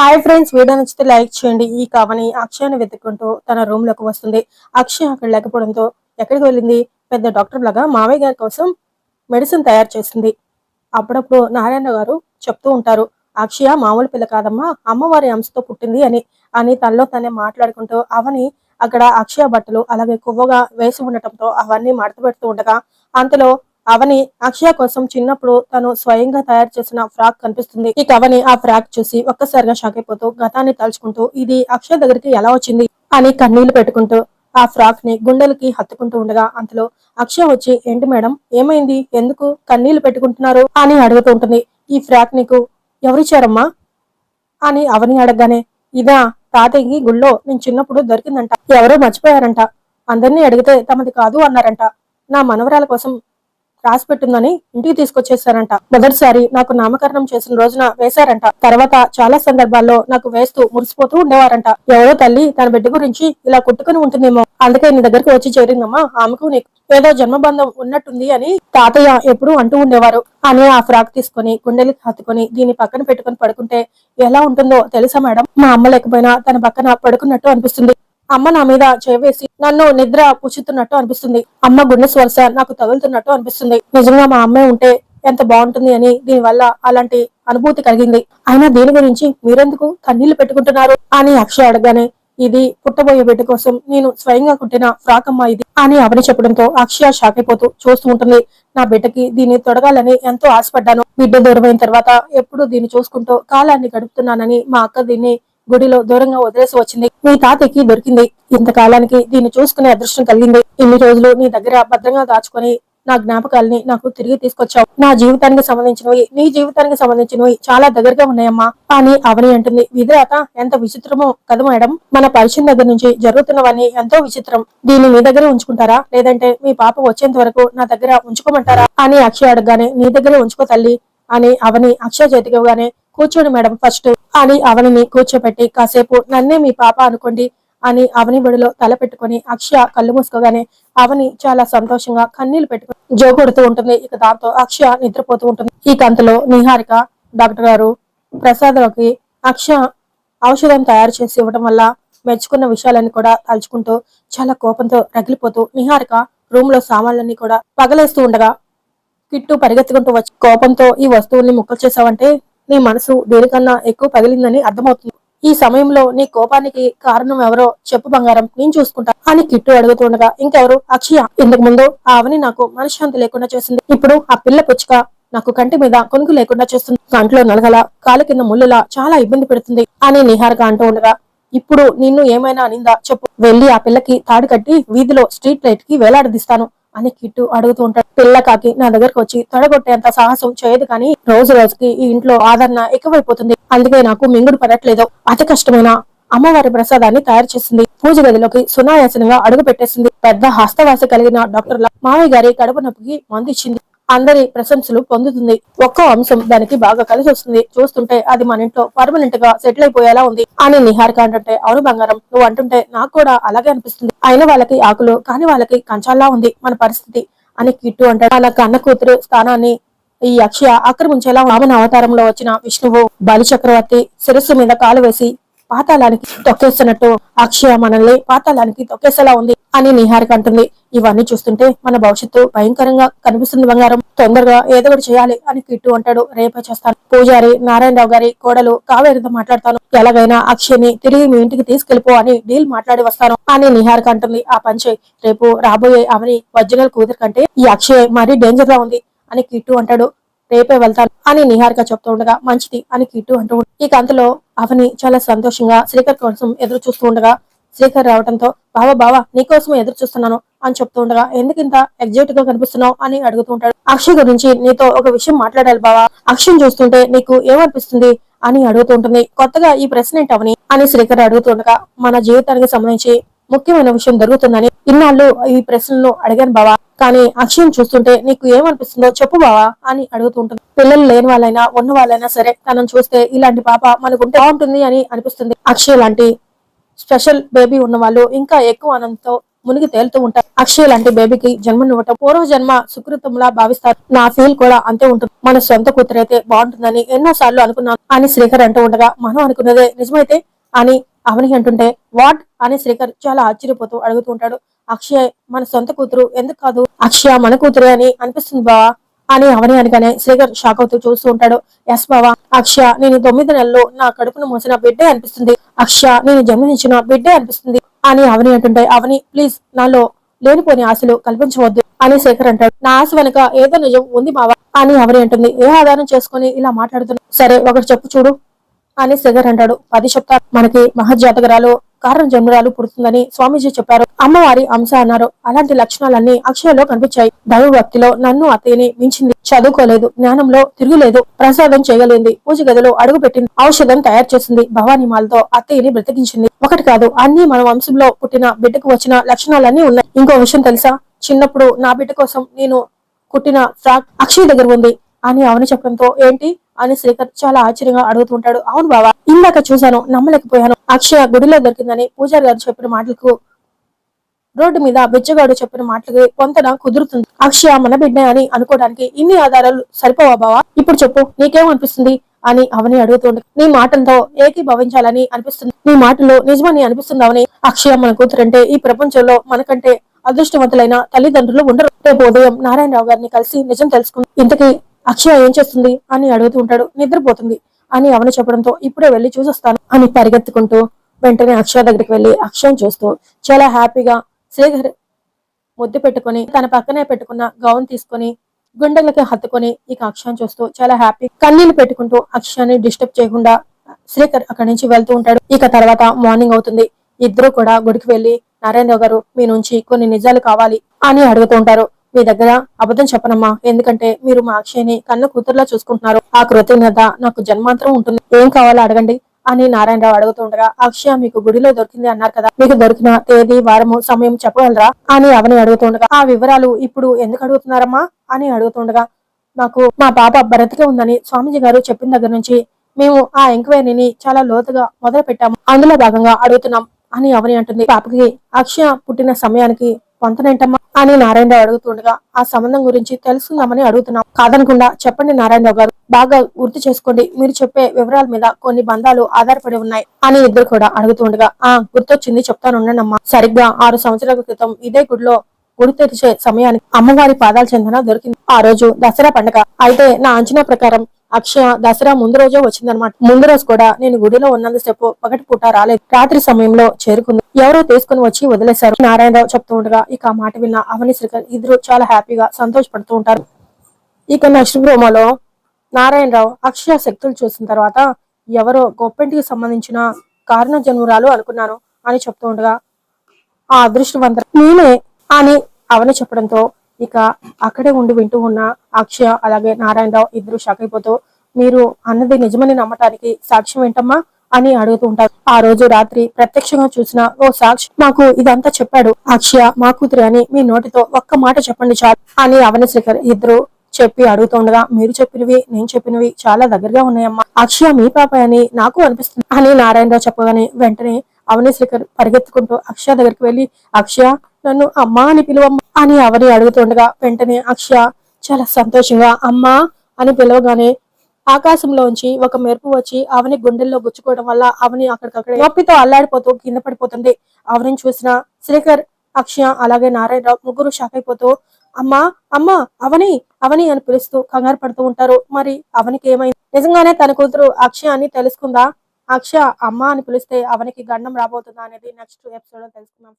Hi friends video నచ్చితే like చేయండి. ఈ కవని అక్షయాన్ని వెతుక్కుంటూ తన రూమ్లోకి వస్తుంది. అక్షయ అక్కడ లేకపోవడంతో ఎక్కడికి వెళ్ళింది? పెద్ద డాక్టర్ లాగా మావయ్య గారి కోసం మెడిసిన్ తయారు చేసింది. అప్పుడప్పుడు నారాయణ గారు చెప్తూ ఉంటారు అక్షయ మామూలు పిల్ల కాదమ్మా అమ్మవారి అంశతో పుట్టింది అని. అని తనలో తనే మాట్లాడుకుంటూ అవని అక్కడ అక్షయ బట్టలు అలాగే కొవ్వగా వేసి ఉండటంతో అవన్నీ మడత పెడుతూ ఉండగా అంతలో అవని అక్షయ కోసం చిన్నప్పుడు తను స్వయంగా తయారు చేసిన ఫ్రాక్ కనిపిస్తుంది. ఇక అవని ఆ ఫ్రాక్ చూసి ఒక్కసారిగా షాక్ అయిపోతూ గతాన్ని తలుచుకుంటూ ఇది అక్షయ దగ్గరికి ఎలా వచ్చింది? అని కన్నీళ్ళు పెట్టుకుంటూ ఆ ఫ్రాక్ని గుండెలకి హత్తుకుంటూ ఉండగా అంతలో అక్షయ వచ్చి ఏంటి మేడం? ఏమైంది? ఎందుకు కన్నీళ్ళు పెట్టుకుంటున్నారు? అని అడుగుతూ ఉంటుంది. ఈ ఫ్రాక్ నీకు ఎవరిచ్చారమ్మా? అని అవని అడగగానే ఇదా తాతయ్యకి గుళ్ళో నేను చిన్నప్పుడు దొరికిందంట. ఎవరో మర్చిపోయారంట. అందరినీ అడిగితే తమది కాదు అన్నారంట. నా మనవరాల కోసం రాసి పెట్టిందని ఇంటికి తీసుకొచ్చేసారంట మొదటిసారి నాకు నామకరణం చేసిన రోజున వేశారంట. తర్వాత చాలా సందర్భాల్లో నాకు వేస్తూ మురిసిపోతూ ఉండేవారంట. ఎవరో తల్లి తన బిడ్డ గురించి ఇలా కుట్టుకుని ఉంటుందేమో. అందుకే నీ దగ్గరికి వచ్చి చేరిందమ్మా ఆమెకు నీకు ఏదో జన్మబంధం ఉన్నట్టుంది అని తాతయ్య ఎప్పుడూ అంటూ ఉండేవారు. అని ఆ ఫ్రాక్ తీసుకొని గుండెలకి హత్తుకొని దీన్ని పక్కన పెట్టుకొని పడుకుంటే ఎలా ఉంటుందో తెలుసా మేడం? మా అమ్మ లేకపోయినా తన పక్కన పడుకున్నట్టు అనిపిస్తుంది. అమ్మ నా మీద చేవేసి నన్ను నిద్ర పుచ్చుతున్నట్టు అనిపిస్తుంది. అమ్మ గుండె స్వరస నాకు తగులుతున్నట్టు అనిపిస్తుంది. నిజంగా మా అమ్మే ఉంటే ఎంత బాగుంటుంది అని దీని వల్ల అలాంటి అనుభూతి కలిగింది. అయినా దీని గురించి మీరెందుకు కన్నీళ్ళు పెట్టుకుంటున్నారు? అని అక్షయ అడగానే ఇది పుట్టబోయే బిడ్డ కోసం నేను స్వయంగా కుట్టిన ఫ్రాక్ అమ్మ ఇది అని అవని చెప్పడంతో అక్షయ షాక్ అయిపోతూ చూస్తూ ఉంటుంది. నా బిడ్డకి దీన్ని తొడగాలని ఎంతో ఆశపడ్డాను. బిడ్డ దూరమైన తర్వాత ఎప్పుడు దీన్ని చూసుకుంటూ కాలాన్ని గడుపుతున్నానని మా అక్క దీన్ని గుడిలో దూరంగా వదిలేసి వచ్చింది. మీ తాతకి దొరికింది. ఇంతకాలానికి దీన్ని చూసుకునే అదృష్టం కలిగింది. ఇన్ని రోజులు నీ దగ్గర భద్రంగా దాచుకొని నా జ్ఞాపకాలని నాకు తిరిగి తీసుకొచ్చావు. నా జీవితానికి సంబంధించినవి నీ జీవితానికి సంబంధించినవి చాలా దగ్గరగా ఉన్నాయమ్మా. అని అవని అంటుంది విధిరాత ఎంత విచిత్రమో కదా మేడం. మన పరిచయం దగ్గర నుంచి జరుగుతున్నవన్నీ ఎంతో విచిత్రం. దీన్ని మీ దగ్గర ఉంచుకుంటారా? లేదంటే మీ పాప వచ్చేంత వరకు నా దగ్గర ఉంచుకోమంటారా? అని అక్షయ అడగగానే నీ దగ్గర ఉంచుకో తల్లి అని అవని అక్షయ చేతికి ఇవ్వగానే కూర్చోండి మేడం ఫస్ట్. అని అవనిని కూర్చోబెట్టి కాసేపు నన్నే మీ పాప అనుకోండి అని అవని బడిలో తల పెట్టుకొని అక్షయ కళ్ళు మూసుకోగానే అవని చాలా సంతోషంగా కన్నీళ్ళు పెట్టుకుని జోగొడుతూ ఉంటుంది. ఇక దాంతో అక్షయ నిద్రపోతూ ఉంటుంది. ఈ కంతలో నిహారిక డాక్టర్ గారు ప్రసాద్కి అక్షయ ఔషధం తయారు చేసి ఇవ్వడం వల్ల మెచ్చుకున్న విషయాలన్నీ కూడా తలుచుకుంటూ చాలా కోపంతో రగిలిపోతూ నిహారిక రూమ్లో సామాన్లన్నీ కూడా పగలేస్తూ ఉండగా కిట్టు పరిగెత్తుకుంటూ వచ్చి కోపంతో ఈ వస్తువుల్ని ముక్కలు చేసావంటే నీ మనసు దేనికన్నా ఎక్కువ పగిలిందని అర్థమవుతుంది. ఈ సమయంలో నీ కోపానికి కారణం ఎవరో చెప్పు బంగారం నేను చూసుకుంటా అని కిట్టు అడుగుతుండగా ఇంకెవరు? అక్షయ. ఇంతకు ముందు ఆవని నాకు మనశ్శాంతి లేకుండా చేసింది. ఇప్పుడు ఆ పిల్ల పుచ్చుక నాకు కంటి మీద కొనుగు లేకుండా చేస్తుంది. కంట్లో నలగల కాలు కింద ముళ్ళులా చాలా ఇబ్బంది పెడుతుంది అని నిహారిక అంటూ ఉండగా ఇప్పుడు నిన్ను ఏమైనా అనిందా చెప్పు. వెళ్ళి ఆ పిల్లకి తాడు కట్టి వీధిలో స్ట్రీట్ లైట్కి వేలాడదీస్తాను. అని కిట్టు అడుగుతూ ఉంటాడు. పిల్ల కాకి నా దగ్గరకు వచ్చి తడగొట్టేంత సాహసం చేయదు కానీ రోజు రోజుకి ఈ ఇంట్లో ఆదరణ ఎక్కువైపోతుంది. అందుకే నాకు మింగుడు పడట్లేదు. అతి కష్టమైన అమ్మవారి ప్రసాదాన్ని తయారు చేసింది. పూజ గదిలోకి సునాయాసనంగా అడుగు పెట్టేసింది. పెద్ద హస్తవాస కలిగిన డాక్టర్ల మామయ్య గారి కడుపు నొప్పికి మందు ఇచ్చింది. అందరి ప్రశంసలు పొందుతుంది. ఒక్కో అంశం దానికి బాగా కలిసి వస్తుంది. చూస్తుంటే అది మన ఇంట్లో పర్మనెంట్గా సెటిల్ అయిపోయేలా ఉంది. అని నిహారిక అంటుంటే అవును బంగారం నువ్వు అంటుంటే నాకు కూడా అలాగే అనిపిస్తుంది. అయిన వాళ్ళకి ఆకులు కాని వాళ్ళకి కంచాల్లా ఉంది మన పరిస్థితి అని కిట్టు అంటాడు. తన కన్న కూతురు స్థానాన్ని ఈ అక్షయ ఆక్రమించేలా వామన అవతారంలో వచ్చిన విష్ణువు బలి చక్రవర్తి శిరస్సు మీద కాలు వేసి పాతాళానికి తొక్కేస్తున్నట్టు అక్షయ మనల్ని పాతాళానికి తొక్కేసేలా ఉంది అని నిహారిక అంటుంది. ఇవన్నీ చూస్తుంటే మన భవిష్యత్తు భయంకరంగా కనిపిస్తుంది బంగారం. తొందరగా ఏదో ఒకటి చేయాలి అని కిట్టు అంటాడు రేపే చేస్తాను. పూజారి నారాయణరావు గారి కోడలు కావేరితో మాట్లాడతాను. ఎలాగైనా అక్షయ్ని తిరిగి మీ ఇంటికి తీసుకెళ్ళిపో అని డీల్ మాట్లాడి వస్తాను అని నిహారిక అంటుంది. ఆ పంచే రేపు రాబోయే అవని ఒరిజినల్ కూతురు కంటే ఈ అక్షయ్ మరీ డేంజర్గా ఉంది అని కిట్టు అంటాడు. రేపే వెళ్తాను అని నిహారిక చెప్తూ ఉండగా మంచిది అని కిట్టు అంటూ ఈ కంతలో అవని చాలా సంతోషంగా శ్రీకర్ కోసం ఎదురు చూస్తూ ఉండగా శ్రీకర్ రావడంతో బావా బావా నీకోసం ఎదురు చూస్తున్నాను అని చెప్తూ ఉండగా ఎందుకు ఇంత ఎగ్జైట్గా కనిపిస్తున్నావు అని అడుగుతూ ఉంటాడు. అక్షయ్ గురించి నీతో ఒక విషయం మాట్లాడాలి బావా. అక్షయ్ చూస్తుంటే నీకు ఏమనిపిస్తుంది అని అడుగుతూ ఉంటుంది. కొత్తగా ఈ ప్రశ్న ఏంటవని అని శ్రీకర్ అడుగుతుండగా మన జీవితానికి సంబంధించి ముఖ్యమైన విషయం దొరుకుతుందని ఇన్నాళ్ళు ఈ ప్రశ్నలు అడిగాను బావా. కానీ అక్షయం చూస్తుంటే నీకు ఏమనిపిస్తుందో చెప్పు బావా అని అడుగుతుంటుంది. పిల్లలు లేని వాళ్ళైనా ఉన్న వాళ్ళైనా సరే తనను చూస్తే ఇలాంటి పాప మనకుంటే బాగుంటుంది అని అనిపిస్తుంది. అక్షయ్ లాంటి స్పెషల్ బేబీ ఉన్న వాళ్ళు ఇంకా ఎక్కువ ఆనందంతో మునిగి తేలుతూ ఉంటారు. అక్షయ్ లాంటి బేబీకి జన్మనివ్వటం పూర్వ జన్మ సుకృతంలా భావిస్తారు. నా ఫీల్ కూడా అంతే ఉంటుంది. మన సొంత కూతురైతే బాగుంటుందని ఎన్నో సార్లు అనుకున్నాను. అని శ్రీహర్ అంటూ ఉండగా మనం అనుకున్నదే నిజమైతే అని అవని అంటుంటే వాట్? అని శ్రీకర్ చాలా ఆశ్చర్యపోతూ అడుగుతూ ఉంటాడు. అక్షయ్ మన సొంత కూతురు ఎందుకు కాదు? అక్షయ మన కూతురే అని అనిపిస్తుంది బావా అని అవని అనగానే శ్రీకర్ షాక్ అవుతూ చూస్తూ ఉంటాడు. ఎస్ బావా అక్షయ నేను తొమ్మిది నెలల్లో నా కడుపును మోసిన బిడ్డే అనిపిస్తుంది. అక్షయ నేను జన్మనించిన బిడ్డే అనిపిస్తుంది అని అవని అంటుంటే అవని ప్లీజ్ నాలో లేనిపోని ఆశలు కల్పించవద్దు అని శేఖర్ అంటాడు. నా ఆశ వెనుక ఏదో నిజం ఉంది బావా అని అవని అంటుంది. ఏ ఆధారం చేసుకుని ఇలా మాట్లాడుతున్నా సరే ఒకటి చెప్పు చూడు. అని శేఖర్ అంటాడు. పది చెప్తారు మనకి మహజాతకరాలు కారణ జన్మరాలు పుడుతుందని స్వామీజీ చెప్పారు. అమ్మవారి అంశ అన్నారు. అలాంటి లక్షణాలన్నీ అక్షయలో కనిపించాయి. దైవభక్తిలో నన్ను అత్తయ్యని మించింది చదువుకోలేదు జ్ఞానంలో తిరుగులేదు ప్రసాదం చేయలేంది పూజ గదిలో అడుగుపెట్టింది ఔషధం తయారు చేసింది భవానీ మాలతో అత్తయ్యని బ్రతికించింది. ఒకటి కాదు అన్ని మన వంశంలో పుట్టిన బిడ్డకు వచ్చిన లక్షణాలన్నీ ఉన్నాయి. ఇంకో విషయం తెలుసా? చిన్నప్పుడు నా బిడ్డ కోసం నేను కుట్టిన ఫ్రాక్ అక్షయ్ దగ్గర ఉంది అని అవని చెప్పడంతో ఏంటి? అని శ్రీకర్ చాలా ఆశ్చర్యంగా అడుగుతుంటాడు అవును బావా ఇందాక చూశాను నమ్మలేకపోయాను. అక్షయ గుడిలో దొరికిందని పూజారి గారు చెప్పిన మాటలకు రోడ్డు మీద బిచ్చగాడు చెప్పిన మాటలకి పొంతన కుదురుతుంది. అక్షయ మన బిడ్డ అని అనుకోవడానికి ఇన్ని ఆధారాలు సరిపోవా బావా? ఇప్పుడు చెప్పు నీకేమనిపిస్తుంది? అని అవని అడుగుతుంది నీ మాటలతో ఏకీభవించాలని అనిపిస్తుంది. నీ మాటలు నిజమని అనిపిస్తుంది అవని అక్షయ మన కూతురంటే ఈ ప్రపంచంలో మనకంటే అదృష్టవంతులైన తల్లిదండ్రులు ఉండరు. రేపు ఉదయం నారాయణరావు గారిని కలిసి నిజం తెలుసుకుంది. ఇంతకీ అక్షయ ఏం చేస్తుంది అని అడుగుతూ ఉంటాడు. నిద్రపోతుంది. అని అవని చెప్పడంతో ఇప్పుడే వెళ్ళి చూసొస్తాను అని పరిగెత్తుకుంటూ వెంటనే అక్షయ దగ్గరికి వెళ్ళి అక్షయం చూస్తూ చాలా హ్యాపీగా శ్రీధర్ ముద్దు పెట్టుకొని తన పక్కనే పెట్టుకున్న గౌన్ తీసుకొని గుండెలకి హత్తుకొని ఇక అక్షయం చూస్తూ చాలా హ్యాపీ కన్నీళ్ళు పెట్టుకుంటూ అక్షయాన్ని డిస్టర్బ్ చేయకుండా శ్రీకర్ అక్కడి నుంచి వెళ్తూ ఉంటాడు. ఇక తర్వాత మార్నింగ్ అవుతుంది. ఇద్దరు కూడా గుడికి వెళ్ళి నరేంద్ర గారు మీ నుంచి కొన్ని నిజాలు కావాలి అని అడుగుతూ ఉంటారు. మీ దగ్గర అబద్ధం చెప్పనమ్మా. ఎందుకంటే మీరు మా అక్షయ్ని కన్న కూతురులా చూసుకుంటున్నారు. ఆ కృతజ్ఞత నాకు జన్మాంతరం ఉంటుంది. ఏం కావాలో అడగండి అని నారాయణరావు అడుగుతూ ఉండగా అక్షయ మీకు గుడిలో దొరికింది అన్నారు కదా. మీకు దొరికిన తేదీ వారము సమయం చెప్పగలరా? అని అవని అడుగుతుండగా ఆ వివరాలు ఇప్పుడు ఎందుకు అడుగుతున్నారమ్మా? అని అడుగుతుండగా మాకు మా పాప బ్రతికే ఉందని స్వామీజీ గారు చెప్పిన దగ్గర నుంచి మేము ఆ ఎంక్వైరీని చాలా లోతుగా మొదలు పెట్టాము. అందులో భాగంగా అడుగుతున్నాం అని అవని అంటుంది. పాపకి అక్షయ పుట్టిన సమయానికి పొంతనేంటమ్మా? అని నారాయణరావు అడుగుతుండగా ఆ సంబంధం గురించి తెలుసుకుందామని అడుగుతున్నాం. కాదనకుండా చెప్పండి నారాయణరావు గారు. బాగా గుర్తు చేసుకోండి. మీరు చెప్పే వివరాల మీద కొన్ని బంధాలు ఆధారపడి ఉన్నాయి అని ఇద్దరు కూడా అడుగుతుండగా ఆ గుర్తొచ్చింది. చెప్తాను. సరిగ్గా ఆరు సంవత్సరాల క్రితం ఇదే గుడిలో గుడి తెరిచే సమయానికి అమ్మవారి పాదాల చెందన దొరికింది. ఆ రోజు దసరా పండగ. అయితే నా అంచనా ప్రకారం అక్షయ దసరా ముందు రోజే వచ్చిందనమాట ముందు రోజు కూడా నేను గుడిలో ఉన్నంతసేపు పగటి పూట రాలేదు. రాత్రి సమయంలో చేరుకుంది ఎవరో తీసుకుని వచ్చి వదిలేశారు. నారాయణరావు చెప్తూ ఉండగా ఇక ఆ మాట విన్న అవని శ్రీకర్ ఇద్దరు చాలా హ్యాపీగా సంతోషపడుతూ ఉంటారు. ఇక నెక్స్ట్ ప్రోమోలో నారాయణరావు అక్షయ శక్తులు చూసిన తర్వాత ఎవరో గొప్పింటికి సంబంధించిన కారణ జన్మురాలు అనుకున్నాను అని చెప్తూ ఉండగా ఆ అదృష్టవంత నేనే అని అవని చెప్పడంతో ఇక అక్కడే ఉండి వింటూ ఉన్న అక్షయ అలాగే నారాయణరావు ఇద్దరు షాక్ అయిపోతూ మీరు అన్నది నిజమని నమ్మటానికి సాక్ష్యం ఏంటమ్మా అని అడుగుతూ ఉంటారు. ఆ రోజు రాత్రి ప్రత్యక్షంగా చూసిన ఓ సాక్షి మాకు ఇదంతా చెప్పాడు. అక్షయ మా కూతురు అని మీ నోటితో ఒక్క మాట చెప్పండి చాలు అని అవని ఇద్దరు చెప్పి అడుగుతుండగా మీరు చెప్పినవి నేను చెప్పినవి చాలా దగ్గరగా ఉన్నాయమ్మా. అక్షయ మీ పాప అని నాకు అనిపిస్తుంది అని నారాయణరావు చెప్పగానే వెంటనే అవని పరిగెత్తుకుంటూ అక్షయ దగ్గరికి వెళ్ళి అక్షయ నన్ను అమ్మా అని పిలువమ్మా అని అవని అడుగుతుండగా వెంటనే అక్షయ చాలా సంతోషంగా అమ్మా అని పిలవగానే ఆకాశంలోంచి ఒక మెరుపు వచ్చి అవని గుండెల్లో గుచ్చుకోవడం వల్ల అవని అక్కడికక్కడే నొప్పితో అల్లాడిపోతూ కింద పడిపోతుంది. అవని చూసిన శ్రీకర్ అక్షయ అలాగే నారాయణరావు ముగ్గురు షాక్ అయిపోతూ అమ్మా అమ్మా అవని అవని అని పిలుస్తూ కంగారు పడుతూ ఉంటారు. మరి అవనికి ఏమైంది? నిజంగానే తన కూతురు అక్షయ అని తెలుసుకుందా? అక్షయ అమ్మ అని పిలిస్తే అవనికి గండం రాబోతుందా అనేది నెక్స్ట్ ఎపిసోడ్లో తెలుసుకుందాం